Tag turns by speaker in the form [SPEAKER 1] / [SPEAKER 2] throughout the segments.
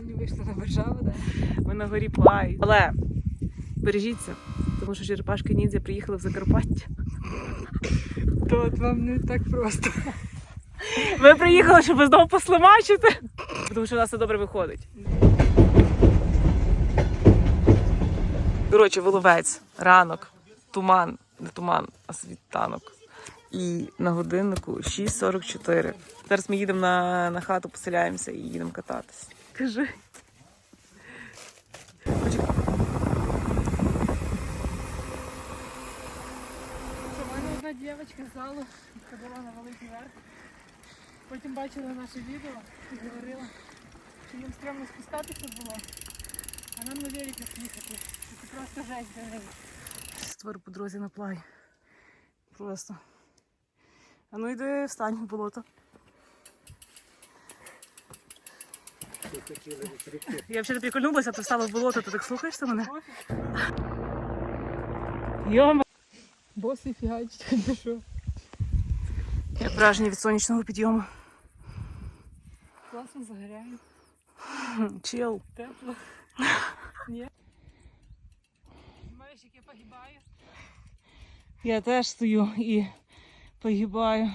[SPEAKER 1] Сьогодні вийшли на Державу, так?
[SPEAKER 2] Ми на горі Плай. Але бережіться, тому що черепашки ніндзя приїхали в Закарпаття.
[SPEAKER 1] То от вам не так просто.
[SPEAKER 2] Ми приїхали, щоб знову послимачити, тому що у нас все добре виходить. Коротше, Воловець, ранок, туман, не туман, а світанок. І на годиннику 6.44. Зараз ми їдемо на, на хату, поселяємося і їдемо кататись. Кажи.
[SPEAKER 1] Що в мене одна дівчинка з залу ходила на великий верх. Потім бачила наше відео і говорила, що їм стрімно спускатися було, а нам на велику їхати. Це просто жесть для неї.
[SPEAKER 2] Створ по дорозі на плай. Просто. А ну йди встань в болото. Я вчора прикольнулася, ти встала в болото, ти так слухаєшся мене? Йома.
[SPEAKER 1] Босий фігачить, що?
[SPEAKER 2] Як враження від сонячного підйому.
[SPEAKER 1] Класно загоряє,
[SPEAKER 2] Чил.
[SPEAKER 1] тепло. Ні? Знаєш, як я погибаю?
[SPEAKER 2] Я теж стою і погибаю.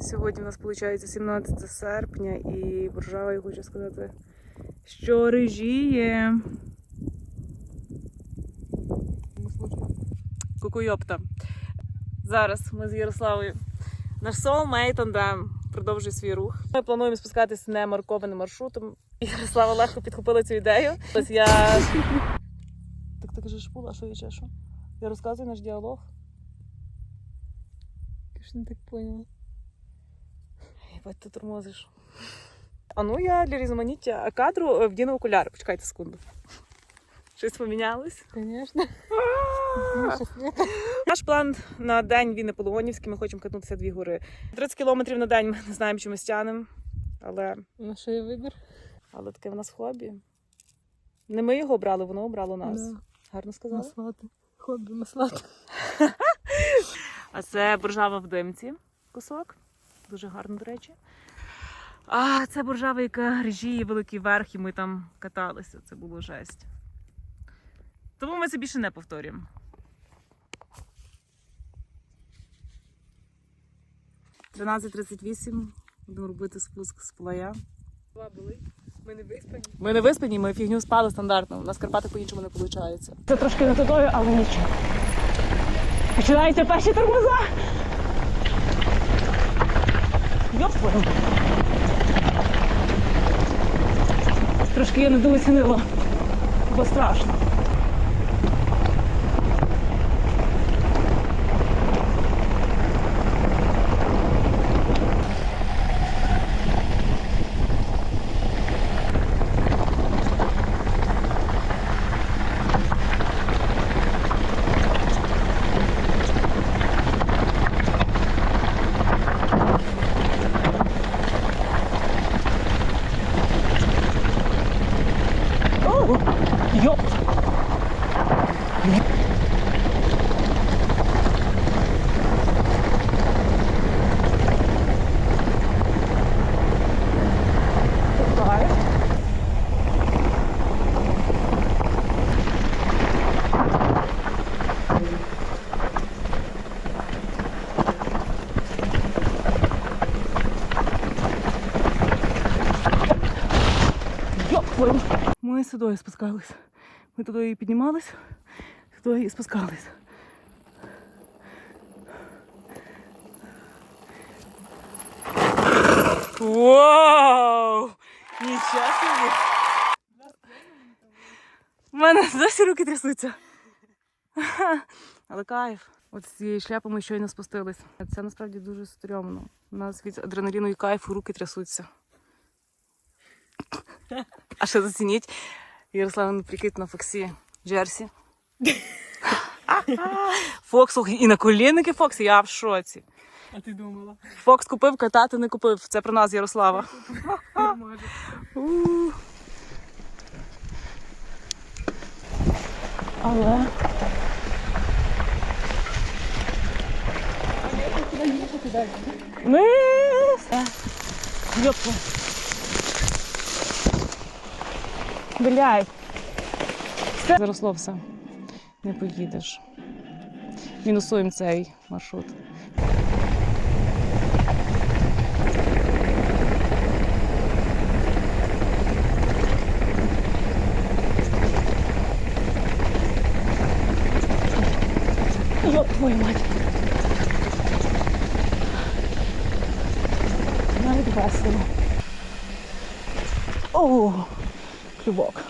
[SPEAKER 2] А- Сьогодні у нас виходить 17 серпня і Боржава, я хочу сказати, що режіє. Кукуйопта. Зараз ми з Ярославою. Наш soulmate тандем продовжує свій рух. Ми плануємо спускатися не маркованим маршрутом. Ярослава легко підхопила цю ідею. Ось я. Так ти кажеш, пула, що я чешу? Я розказую наш діалог.
[SPEAKER 1] Я ж не так поняла.
[SPEAKER 2] Єбать, ти тормозиш. А ну я для різноманіття кадру е, вдіну окуляри. Почекайте секунду. Щось помінялось.
[SPEAKER 1] Звісно.
[SPEAKER 2] Наш план на день він Наполеонівський. Ми хочемо катнутися дві гори. 30 кілометрів на день ми не знаємо, чи ми стягнемо. Але,
[SPEAKER 1] На що є вибір?
[SPEAKER 2] але таке в нас хобі. Не ми його обрали, воно обрало нас.
[SPEAKER 1] Да.
[SPEAKER 2] Гарно сказала.
[SPEAKER 1] Маслати. Хобі маслати.
[SPEAKER 2] А це боржава в димці кусок. Дуже гарно, до речі. А це боржава, яка режіє великий верх, і ми там каталися. Це було жесть. Тому ми це більше не повторюємо. «13.38. Будемо робити спуск з плая.
[SPEAKER 1] Два були. Ми не виспані.
[SPEAKER 2] Ми не виспані, ми фігню спали стандартно. У нас Карпати по-іншому не виходить. Це трошки не тудою, але нічого. Починаються перші тормоза. Йоп твою. Трошки я недооцінила, бо страшно. Ми сюди спускались. Ми туди і піднімались, Туди і спускались. Вау! Нічого собі! У мене досі руки трясуться. Але кайф. От з цієї шляпи ми щойно спустились. Це насправді дуже стрьомно. У нас від адреналіну і кайфу руки трясуться. А ще зацініть. Ярославин прикид на Фоксі Джерсі. Фокс і на колінники Фокс, я в шоці.
[SPEAKER 1] А ти думала?
[SPEAKER 2] Фокс купив, катати не купив. Це про нас, Ярослава. Але. Ми. Виляй. Все заросло все. Не поїдеш. Мінусуємо цей маршрут. Ёб твою мать. Навіть весело. О, клювок.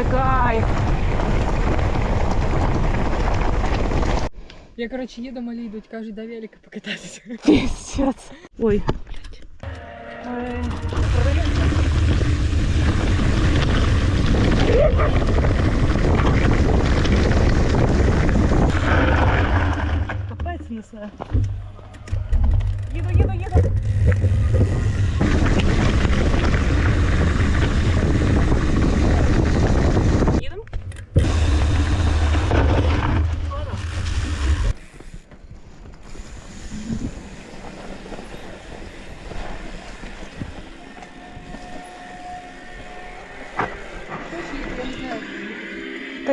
[SPEAKER 2] Це кайф.
[SPEAKER 1] Я, коротше, їду, малі йдуть, кажуть, дай велика покататися.
[SPEAKER 2] Піздець. Ой, блядь. Ой. Капець несе. Їду, їду, їду.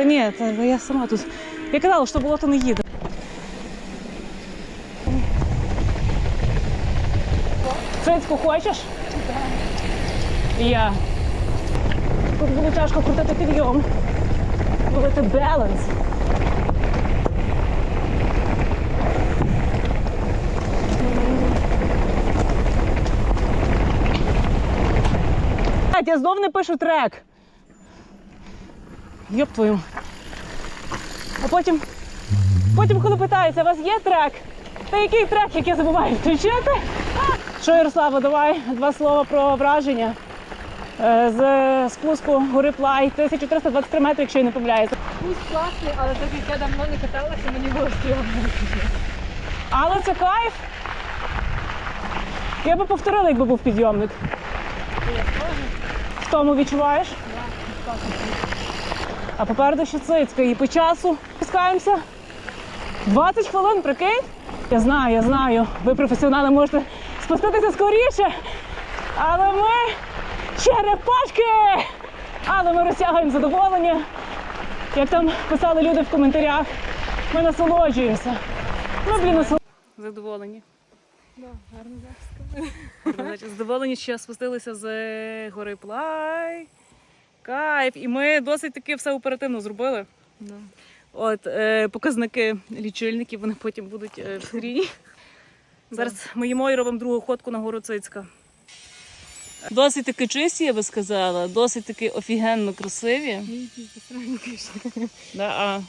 [SPEAKER 2] Ні, це я сама тут. Я казала, що було, то не їде. Цицьку хочеш? І Я. Тут було тяжко крутити підйом. Ловити баланс. Я знов не пишу трек. Йоп твою. А потім, потім, коли питаються, у вас є трек? Та який трек, як я забуваю включити? Що, Ярослава, давай два слова про враження. Е, З спуску гори Плай 1323 метри, якщо я не помиляюся.
[SPEAKER 1] Пусть класний, але так як я давно не каталася, мені було стрьомно.
[SPEAKER 2] Але це кайф. Я би повторила, якби був підйомник. В тому відчуваєш? А попереду ще цицька. І по часу спускаємося. 20 хвилин, прикинь? Я знаю, я знаю. Ви професіонали можете спуститися скоріше. Але ми черепашки! Але ми розтягуємо задоволення. Як там писали люди в коментарях, ми насолоджуємося. Ми, блін, насолоджуємося. Задоволені.
[SPEAKER 1] Да.
[SPEAKER 2] Значить, Задоволені, що спустилися з гори Плай. Кайф. І ми досить таки все оперативно зробили. От е, показники лічильників, вони потім будуть е, в скріні. Зараз ми їмо і робимо другу ходку на гору Цицька. Досить таки чисті, я би сказала, досить таки офігенно красиві. Да, а